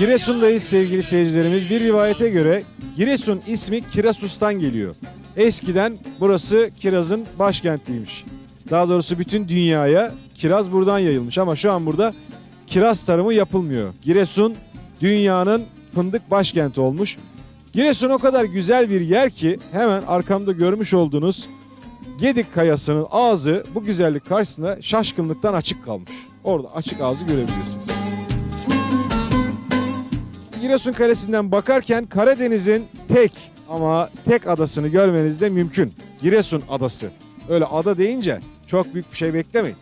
Giresun'dayız sevgili seyircilerimiz. Bir rivayete göre Giresun ismi Kirasus'tan geliyor. Eskiden burası kirazın başkentiymiş. Daha doğrusu bütün dünyaya kiraz buradan yayılmış ama şu an burada kiraz tarımı yapılmıyor. Giresun dünyanın fındık başkenti olmuş. Giresun o kadar güzel bir yer ki hemen arkamda görmüş olduğunuz Gedik Kayası'nın ağzı bu güzellik karşısında şaşkınlıktan açık kalmış. Orada açık ağzı görebiliyorsunuz. Giresun Kalesi'nden bakarken Karadeniz'in tek ama tek adasını görmeniz de mümkün. Giresun Adası. Öyle ada deyince çok büyük bir şey beklemeyin.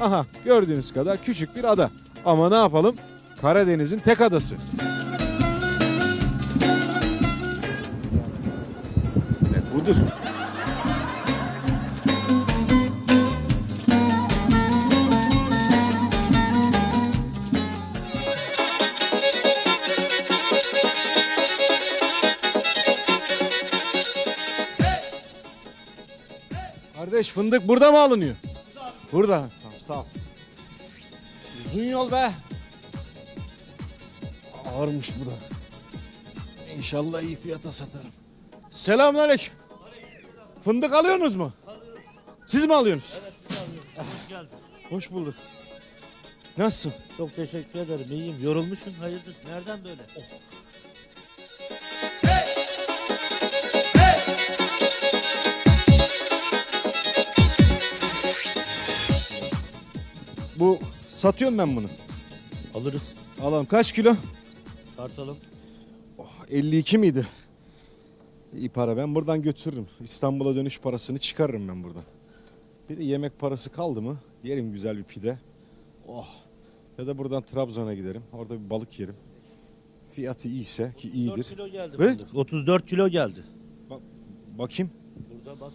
Aha gördüğünüz kadar küçük bir ada. Ama ne yapalım? Karadeniz'in tek adası. Evet, budur. Kardeş fındık burada mı alınıyor? Burada. Tamam sağ ol. Uzun yol be. Ağırmış bu da. İnşallah iyi fiyata satarım. Selamünaleyküm. Fındık alıyorsunuz mu? Siz mi alıyorsunuz? Geldim. Hoş bulduk. Nasılsın? Çok teşekkür ederim. İyiyim. Yorulmuşsun. Hayırdır? Nereden böyle? Bu satıyorum ben bunu. Alırız. Alalım. Kaç kilo? Tartalım. 52 miydi? İyi para. Ben buradan götürürüm. İstanbul'a dönüş parasını çıkarırım ben buradan. Bir de yemek parası kaldı mı? Yerim güzel bir pide. Oh. Ya da buradan Trabzon'a giderim. Orada bir balık yerim. Fiyatı iyiyse ki 4 iyidir. kilo geldi. Ve? fındık. 34 kilo geldi. Bakayım. Burada bak.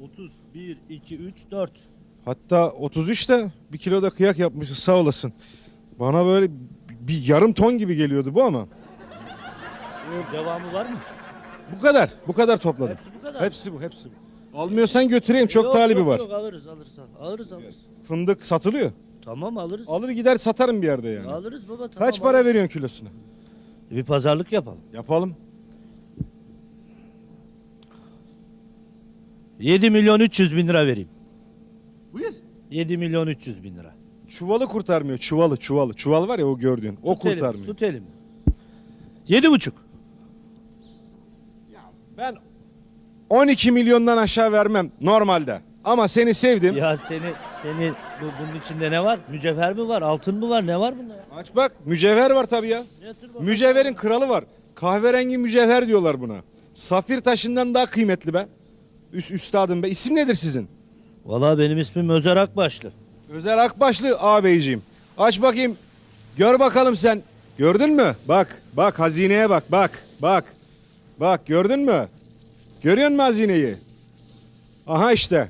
30, 1, 2, 3, 4. Hatta 33 de bir kilo da kıyak yapmışız sağ olasın. Bana böyle bir yarım ton gibi geliyordu bu ama. Devamı var mı? Bu kadar. Bu kadar topladım. Hepsi bu kadar. Hepsi bu, hepsi bu. Almıyorsan götüreyim. Çok Yok, talibi yok, var. Yok alırız alırız. Alırız alırız. Fındık satılıyor. Tamam alırız. Alır gider satarım bir yerde yani. Alırız baba tamam. Kaç para alırız. veriyorsun kilosuna? Bir pazarlık yapalım. Yapalım. 7 milyon 300 bin lira vereyim. Buyur. 7 milyon 300 bin lira. Çuvalı kurtarmıyor. Çuvalı, çuvalı. Çuval var ya o gördüğün. O Tut elimi, kurtarmıyor. Tut elimi. Yedi buçuk. Ben 12 milyondan aşağı vermem normalde. Ama seni sevdim. Ya seni seni bu, bunun içinde ne var? Mücevher mi var? Altın mı var? Ne var bunda ya? Aç bak mücevher var tabii ya. Bakalım. Mücevherin kralı var. Kahverengi mücevher diyorlar buna. Safir taşından daha kıymetli be. Üst, üstadım be. İsim nedir sizin? Valla benim ismim Özer Akbaşlı. Özel Akbaşlı ağabeyciğim. Aç bakayım. Gör bakalım sen. Gördün mü? Bak, bak hazineye bak, bak, bak. Bak gördün mü? Görüyor musun hazineyi? Aha işte.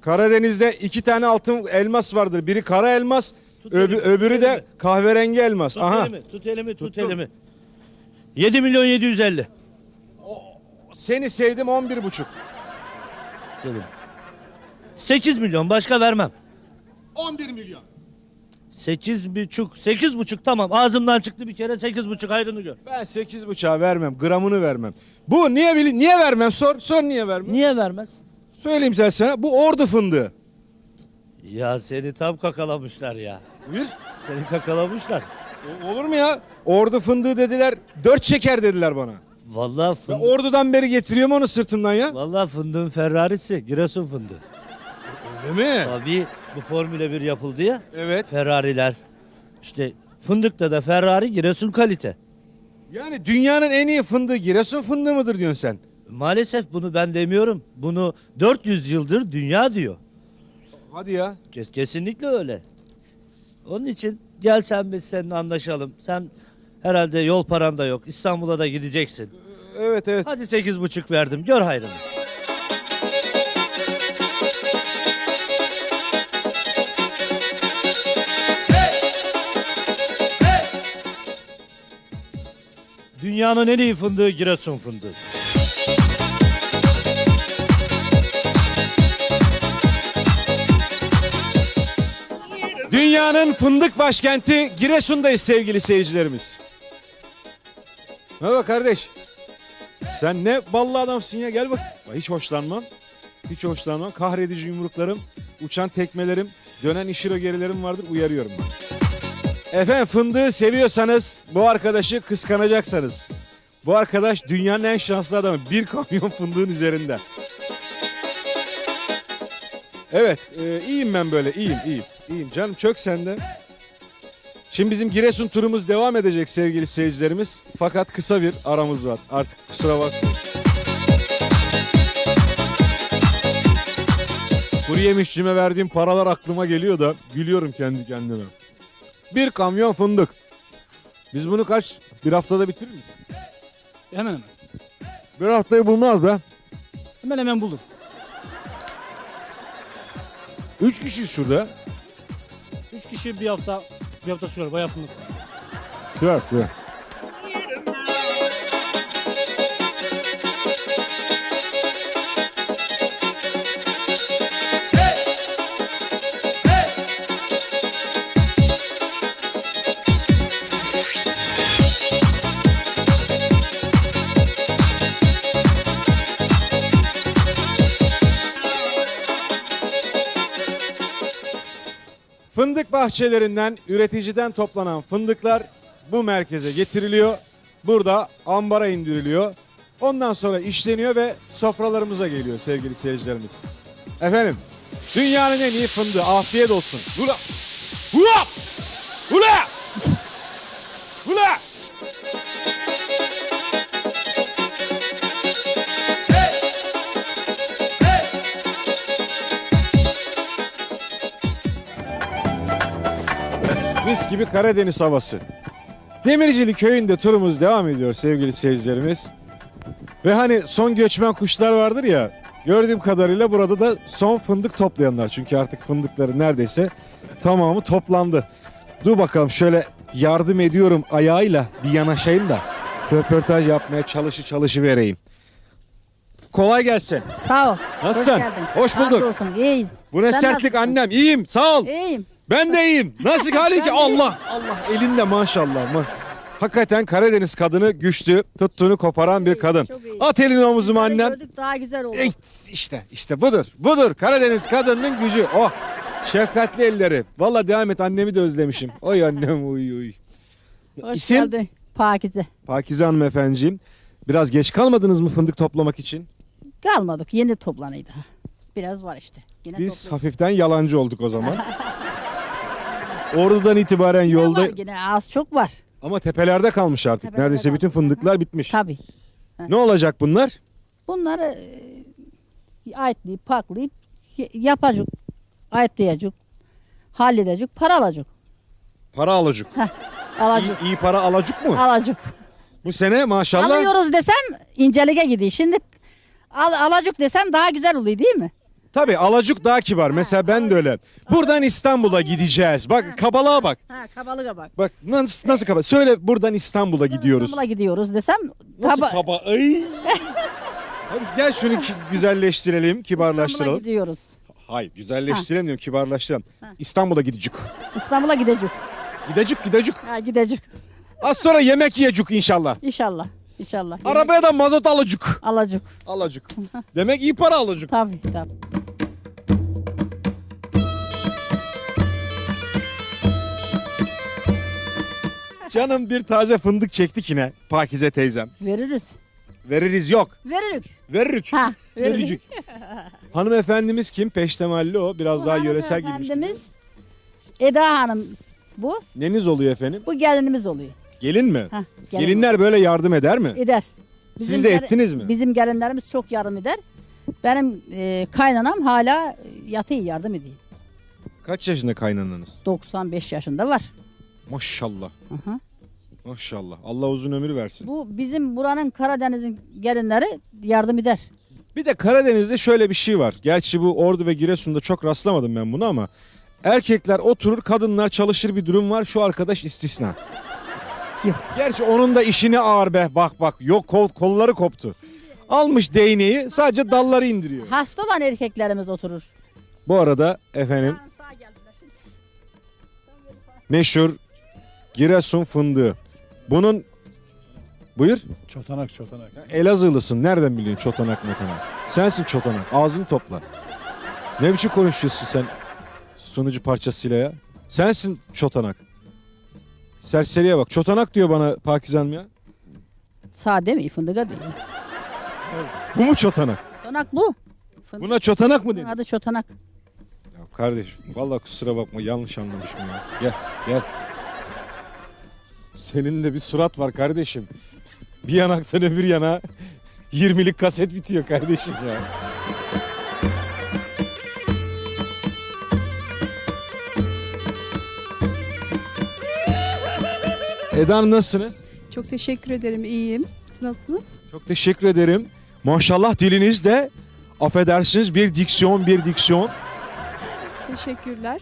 Karadeniz'de iki tane altın elmas vardır. Biri kara elmas, Tut öbü- elimi, öbürü tut de elimi. kahverengi elmas. Tut Aha. elimi, tut elimi, tut Tuttum. elimi. 7 milyon 750. Seni sevdim 11 buçuk. Dedim. 8 milyon başka vermem. 11 milyon. 8 buçuk, 8 buçuk tamam ağzımdan çıktı bir kere 8 buçuk hayrını gör. Ben 8 buçuğa vermem, gramını vermem. Bu niye bili niye vermem? Sor, sor niye vermem? Niye vermez? Söyleyeyim sen sana. Bu ordu fındığı. Ya seni tam kakalamışlar ya. Buyur. Seni kakalamışlar. O- Olur mu ya? Ordu fındığı dediler. Dört çeker dediler bana. Vallahi Ben fındık, ordudan beri getiriyorum onu sırtımdan ya. vallahi fındığın Ferrari'si, Giresun fındığı. Öyle mi? Tabii bu Formula 1 yapıldı ya. Evet. Ferrari'ler. İşte fındıkta da Ferrari Giresun kalite. Yani dünyanın en iyi fındığı Giresun fındığı mıdır diyorsun sen? Maalesef bunu ben demiyorum. Bunu 400 yıldır dünya diyor. Hadi ya. Kes- Kesinlikle öyle. Onun için gel sen biz seninle anlaşalım. Sen herhalde yol paran da yok. İstanbul'a da gideceksin. Evet evet. Hadi sekiz buçuk verdim. Gör hayrını. Dünyanın en iyi fındığı Giresun fındığı. Dünya Dünyanın fındık başkenti Giresun'dayız sevgili seyircilerimiz. Merhaba kardeş. Sen ne ballı adamsın ya gel. Bak, Hiç hoşlanmam. Hiç hoşlanmam. Kahredici yumruklarım, uçan tekmelerim, dönen işiro gerilerim vardır uyarıyorum ben. Efendim fındığı seviyorsanız bu arkadaşı kıskanacaksanız. Bu arkadaş dünyanın en şanslı adamı. Bir kamyon fındığın üzerinde. Evet e, iyiyim ben böyle iyiyim iyiyim. İyiyim canım çok sende. Şimdi bizim Giresun turumuz devam edecek sevgili seyircilerimiz. Fakat kısa bir aramız var. Artık kusura bakmayın. Kuru yemişçime verdiğim paralar aklıma geliyor da gülüyorum kendi kendime. Bir kamyon fındık. Biz bunu kaç? Bir haftada bitirir miyiz? Hemen hemen. Bir haftayı bulmaz be. Hemen hemen buldum. Üç kişi şurada. Üç kişi bir hafta bir hafta sürer bayağı fındık. Süper süper. Bahçelerinden, üreticiden toplanan fındıklar bu merkeze getiriliyor. Burada ambara indiriliyor. Ondan sonra işleniyor ve sofralarımıza geliyor sevgili seyircilerimiz. Efendim, dünyanın en iyi fındığı. Afiyet olsun. Ula! Ula! Gibi Karadeniz havası. Demircili köyünde turumuz devam ediyor sevgili seyircilerimiz. Ve hani son göçmen kuşlar vardır ya. Gördüğüm kadarıyla burada da son fındık toplayanlar. Çünkü artık fındıkları neredeyse tamamı toplandı. Dur bakalım şöyle yardım ediyorum ayağıyla bir yanaşayım da röportaj yapmaya çalışı çalışı vereyim. Kolay gelsin. Sağ ol. Nasılsın? Hoş geldin. Hoş bulduk. Hamdolsun, iyiyiz. Bu ne Sen sertlik nasılsın? annem. İyiyim sağ ol. İyiyim. Ben de iyiyim. Nasıl hali ki? Allah Allah elinde maşallah. Ma- Hakikaten Karadeniz kadını güçlü, tuttuğunu koparan bir kadın. çok iyi. At elini omuzuma annem. Gördük daha güzel oldu. Ey, işte işte budur. Budur Karadeniz kadının gücü. Oh. Şefkatli elleri. Valla devam et annemi de özlemişim. Oy annem uy uy. Hoş İsim? geldin. Pakize. Pakize Hanım efendiciğim. Biraz geç kalmadınız mı fındık toplamak için? Kalmadık. Yeni toplanıydı. Biraz var işte. Yine Biz toplanıyor. hafiften yalancı olduk o zaman. Oradan itibaren yolda var, Yine az çok var. ama tepelerde kalmış artık. Tepelerde Neredeyse bütün kalmış. fındıklar bitmiş. Tabii. Ne olacak bunlar? Bunları e, ayıtlayıp paklayıp y- yapacak. Ayıtlayacak. Halledecek. Para alacak. Para alacak. Alacak. İyi, iyi para alacak mı? Alacak. Bu sene maşallah. Alıyoruz desem incelige gidiyor. Şimdi al, alacak desem daha güzel oluyor değil mi? Tabii alacak daha kibar. Mesela ben de öyle. Buradan İstanbul'a gideceğiz. Bak kabalığa bak. Ha kabalığa bak. Bak nasıl nasıl kaba? Söyle buradan İstanbul'a gidiyoruz. İstanbul'a gidiyoruz desem Nasıl kaba- kaba? Ay. Hadi gel şunu ki- güzelleştirelim, İstanbul'a kibarlaştıralım. gidiyoruz. Hayır, güzelleştirelim diyorum, kibarlaştıralım. İstanbul'a gidecek. İstanbul'a gidecek. Gidecek, gidecek. Ha gidecek. Az sonra yemek yiyecek inşallah. İnşallah. İnşallah. Arabaya da mazot alacak. alacak. Alacak. Demek iyi para alacak. Tabii tabii. Canım bir taze fındık çektik yine Pakize teyzem. Veririz. Veririz yok. Veririk. Veririk. Ha. Vericik. Hanımefendimiz kim? Peştemalli o. Biraz daha yöresel giymiş. Efendimiz Eda Hanım bu. Neniz oluyor efendim? Bu gelinimiz oluyor. Gelin mi? Ha, gelin. Gelinler böyle yardım eder mi? eder. Siz de gel- ettiniz mi? Bizim gelinlerimiz çok yardım eder. Benim e, kaynanam hala yatıyor yardım ediyor. Kaç yaşında kaynananız? 95 yaşında var. Maşallah. Hı hı. Maşallah. Allah uzun ömür versin. Bu bizim buranın Karadeniz'in gelinleri yardım eder. Bir de Karadeniz'de şöyle bir şey var. Gerçi bu Ordu ve Giresun'da çok rastlamadım ben bunu ama erkekler oturur, kadınlar çalışır bir durum var. Şu arkadaş istisna. Yok. Gerçi onun da işini ağır be. Bak bak. Yok kol, kolları koptu. Almış değneği sadece dalları indiriyor. Hasta olan erkeklerimiz oturur. Bu arada efendim meşhur Giresun fındığı. Bunun buyur Çotanak çotanak. Elazığlısın. Nereden biliyorsun çotanak motanak? Sensin çotanak. Ağzını topla. Ne biçim konuşuyorsun sen sunucu parçasıyla ya? Sensin çotanak. Serseriye bak. Çotanak diyor bana Pakize Hanım ya. Sade mi? Fındığa değil. Bu mu çotanak? Çotanak bu. Fındık. Buna çotanak mı dedin? Adı çotanak. Ya kardeşim vallahi kusura bakma yanlış anlamışım ya. Gel gel. Senin de bir surat var kardeşim. Bir yanaktan öbür yana 20'lik kaset bitiyor kardeşim ya. Eda Hanım nasılsınız? Çok teşekkür ederim. iyiyim. Siz nasılsınız? Çok teşekkür ederim. Maşallah diliniz de affedersiniz bir diksiyon bir diksiyon. Teşekkürler.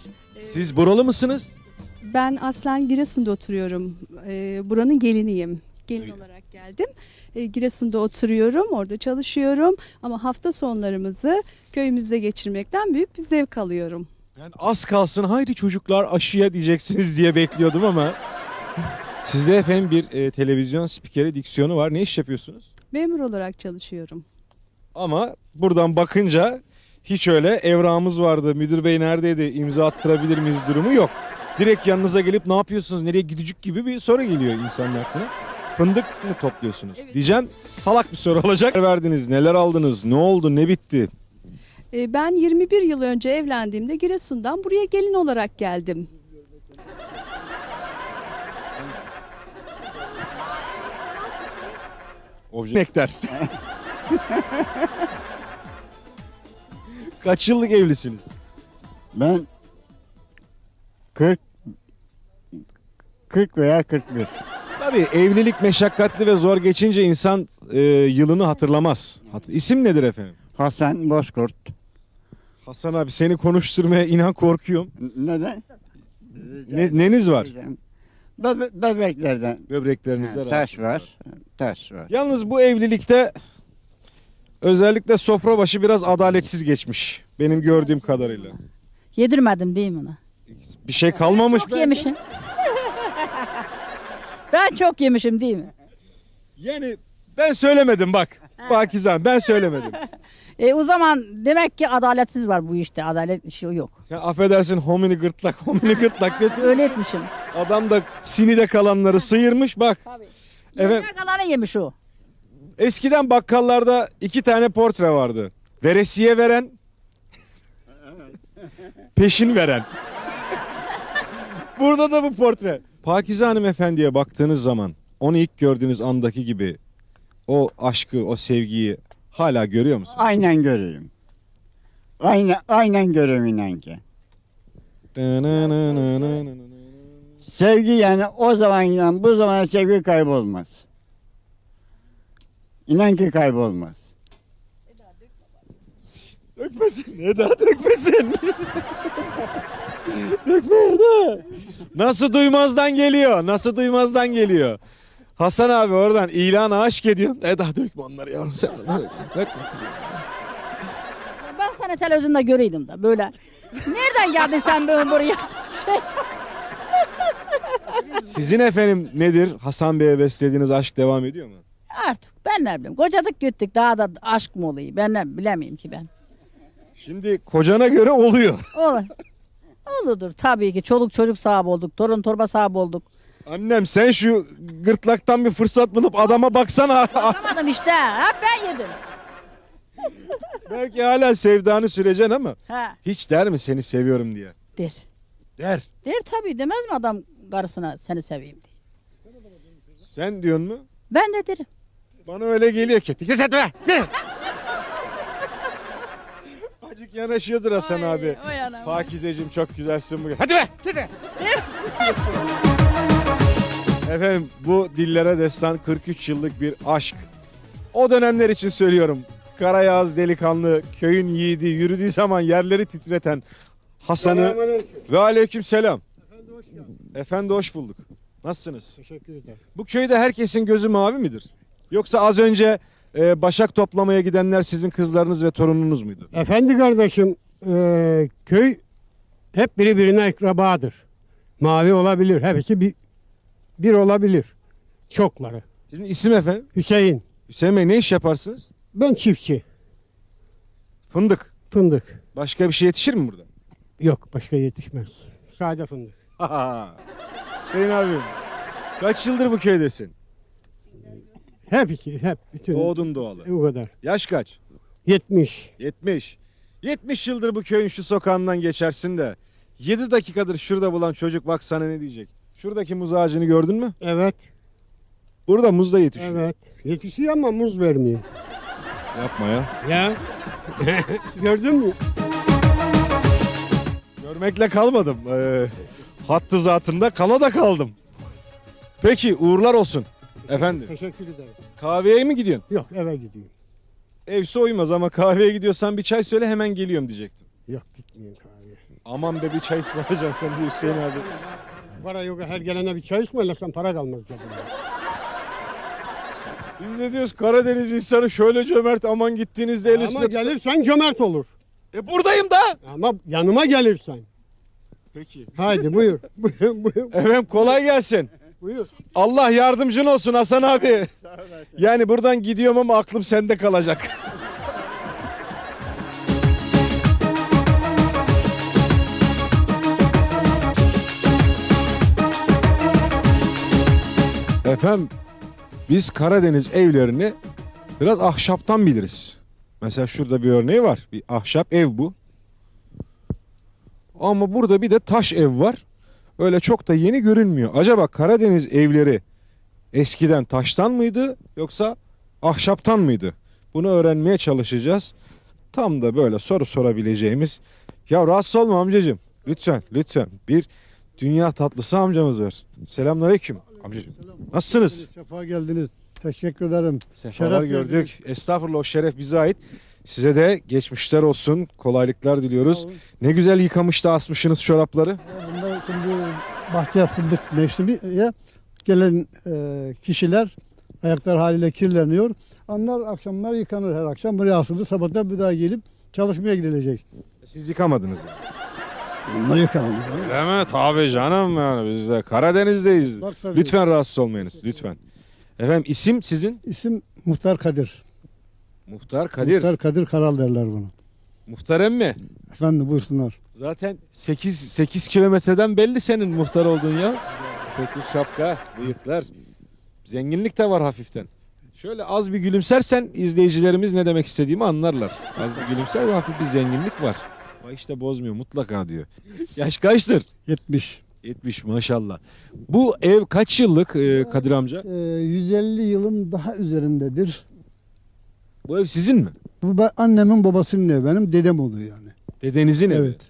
Siz buralı mısınız? Ben aslen Giresun'da oturuyorum. Ee, buranın geliniyim. Gelin Öyle. olarak geldim. Ee, Giresun'da oturuyorum, orada çalışıyorum. Ama hafta sonlarımızı köyümüzde geçirmekten büyük bir zevk alıyorum. Ben az kalsın haydi çocuklar aşıya diyeceksiniz diye bekliyordum ama. Sizde efendim bir e, televizyon spikeri diksiyonu var. Ne iş yapıyorsunuz? Memur olarak çalışıyorum. Ama buradan bakınca hiç öyle evrağımız vardı. Müdür bey neredeydi? İmza attırabilir miyiz durumu yok. Direkt yanınıza gelip ne yapıyorsunuz? Nereye gidecek gibi bir soru geliyor insanın aklına. Fındık mı topluyorsunuz? Evet. Diyeceğim salak bir soru olacak. Verdiniz, neler aldınız, ne oldu, ne bitti? Ee, ben 21 yıl önce evlendiğimde Giresun'dan buraya gelin olarak geldim. Obje nektar. Kaç yıllık evlisiniz? Ben 40 40 veya 41. Tabii evlilik meşakkatli ve zor geçince insan e, yılını hatırlamaz. Hat- İsim nedir efendim? Hasan Bozkurt. Hasan abi seni konuşturmaya inan korkuyorum. Neden? Ne, neniz var? Bebe- bebeklerden. Böbreklerinizde Ha, taş var. Taş var. Yalnız bu evlilikte özellikle sofra başı biraz adaletsiz geçmiş. Benim gördüğüm kadarıyla. Yedirmedim değil mi ona? Bir şey kalmamış. Çok yemişim. ben çok yemişim değil mi? Yani ben söylemedim bak. Bakizan ben söylemedim. E, o zaman demek ki adaletsiz var bu işte. Adalet işi yok. Sen affedersin homini gırtlak homini gırtlak götür. Öyle etmişim. Adam da sinide kalanları sıyırmış bak. Tabii. Evet. Yemeğe kalanı yemiş o. Eskiden bakkallarda iki tane portre vardı. Veresiye veren, peşin veren. Burada da bu portre. Pakize Hanım Efendi'ye baktığınız zaman onu ilk gördüğünüz andaki gibi o aşkı, o sevgiyi hala görüyor musunuz? Aynen görüyorum. Aynen, aynen görüyorum inan ki. Sevgi yani o zaman inan bu zaman sevgi kaybolmaz. İnan ki kaybolmaz. Dökmesin Eda dökmesin. Dökme Eda. Nasıl duymazdan geliyor? Nasıl duymazdan geliyor? Hasan abi oradan ilan aşk ediyor. Eda dökme onları yavrum sen. Dökme, dökme kızım. Ben seni televizyonda göreydim de böyle. Nereden geldin sen böyle buraya? Şey, Sizin efendim nedir? Hasan Bey'e beslediğiniz aşk devam ediyor mu? artık ben ne bileyim. Kocadık gittik daha da aşk mı oluyor? Ben ne bilemeyim ki ben. Şimdi kocana göre oluyor. Olur. Olurdur tabii ki. Çoluk çocuk sahibi olduk. Torun torba sahibi olduk. Annem sen şu gırtlaktan bir fırsat bulup adama baksana. Bakamadım işte. Hep ben yedim. Belki hala sevdanı süreceksin ama Ha, hiç der mi seni seviyorum diye? der. Der. Der tabii demez mi adam karısına seni seveyim diye. Sen diyorsun mu? Ben de derim. Bana öyle geliyor ki. Git etme. Git. Acık yanaşıyordur Hasan abi. O yana. Pakizeciğim çok güzelsin bugün. Hadi be. Hadi. Efendim bu dillere destan 43 yıllık bir aşk. O dönemler için söylüyorum. Karayağız delikanlı, köyün yiğidi, yürüdüğü zaman yerleri titreten Hasan'ı ve aleyküm selam. Efendi hoş bulduk. Nasılsınız? Teşekkür ederim. Bu köyde herkesin gözü mavi midir? Yoksa az önce e, başak toplamaya gidenler sizin kızlarınız ve torununuz muydu? Efendi kardeşim, e, köy hep birbirine akrabadır. Mavi olabilir. Hepsi bir, bir olabilir. Çokları. Sizin isim efendim? Hüseyin. Hüseyin Bey ne iş yaparsınız? Ben çiftçi. Fındık. Fındık. Başka bir şey yetişir mi burada? Yok başka yetişmez. Sade fındık. Hüseyin abim. Kaç yıldır bu köydesin? Hepsi hep. Bütün. Doğdum doğalı. O kadar. Yaş kaç? 70. 70. 70 yıldır bu köyün şu sokağından geçersin de 7 dakikadır şurada bulan çocuk bak sana ne diyecek. Şuradaki muz ağacını gördün mü? Evet. Burada muz da yetişiyor. Evet. Yetişiyor ama muz vermiyor. Yapma ya. Ya. Gördün mü? Görmekle kalmadım. Ee, hattı zatında kala da kaldım. Peki uğurlar olsun. Efendim Teşekkür ederim. kahveye mi gidiyorsun? Yok eve gidiyorum. Evse uymaz ama kahveye gidiyorsan bir çay söyle hemen geliyorum diyecektim. Yok gitmeyeyim kahveye. Aman be bir çay ısmarlayacaksın sen de Hüseyin abi. Para yok her gelene bir çay ısmarlasam para kalmaz cebimde. Biz de diyoruz Karadeniz insanı şöyle cömert aman gittiğinizde el Ama üstünde tutar. gelirsen cömert olur. E buradayım da. Ama yanıma gelirsen. Peki. Haydi buyur. buyur, buyur. Efendim kolay gelsin. buyur. Allah yardımcın olsun Hasan abi. Yani buradan gidiyorum ama aklım sende kalacak. Efendim biz Karadeniz evlerini biraz ahşaptan biliriz. Mesela şurada bir örneği var. Bir ahşap ev bu. Ama burada bir de taş ev var. Öyle çok da yeni görünmüyor. Acaba Karadeniz evleri eskiden taştan mıydı yoksa ahşaptan mıydı? Bunu öğrenmeye çalışacağız. Tam da böyle soru sorabileceğimiz. Ya rahatsız olma amcacığım. Lütfen lütfen. Bir dünya tatlısı amcamız var. Selamünaleyküm amcacığım. Nasılsınız? Sefa geldiniz. Teşekkür ederim. Sefalar Şeref gördük. verdiniz. Estağfurullah o şeref bize ait. Size de geçmişler olsun. Kolaylıklar diliyoruz. Ne güzel yıkamış da asmışsınız çorapları. Bunlar şimdi bahçe fındık mevsimiye gelen e, kişiler ayaklar haliyle kirleniyor. Onlar akşamlar yıkanır her akşam. Buraya asıldı. Sabahta bir daha gelip çalışmaya gidilecek. Siz yıkamadınız yani. Bunlar yıkanır. Öyle mi? Tabii canım yani biz de Karadeniz'deyiz. Bak tabii. Lütfen rahatsız olmayınız lütfen. Efendim isim sizin? İsim Muhtar Kadir. Muhtar Kadir. Muhtar, Muhtar Kadir Karal derler buna. emmi. Efendim buyursunlar. Zaten 8 8 kilometreden belli senin muhtar olduğun ya. Kötü şapka, bıyıklar. Zenginlik de var hafiften. Şöyle az bir gülümsersen izleyicilerimiz ne demek istediğimi anlarlar. Az bir gülümser ve hafif bir zenginlik var. Ama işte bozmuyor mutlaka diyor. Yaş kaçtır? 70. 70 maşallah. Bu ev kaç yıllık e, Kadir amca? E, 150 yılın daha üzerindedir. Bu ev sizin mi? Bu ben, annemin babasının evi. Benim dedem oluyor yani. Dedenizin evi. Evet.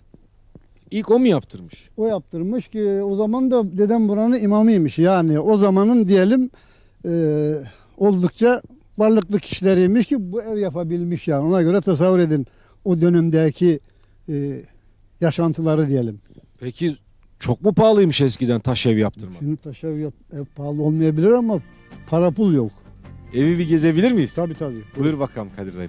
İlk o mu yaptırmış? O yaptırmış ki o zaman da dedem buranın imamıymış. Yani o zamanın diyelim e, oldukça varlıklı kişileriymiş ki bu ev yapabilmiş yani. Ona göre tasavvur edin o dönemdeki e, yaşantıları diyelim. Peki çok mu pahalıymış eskiden taş ev yaptırmak? Şimdi taş ev, yap, ev pahalı olmayabilir ama para pul yok. Evi bir gezebilir miyiz? Tabii tabii. Buyur bakalım Kadir dayı.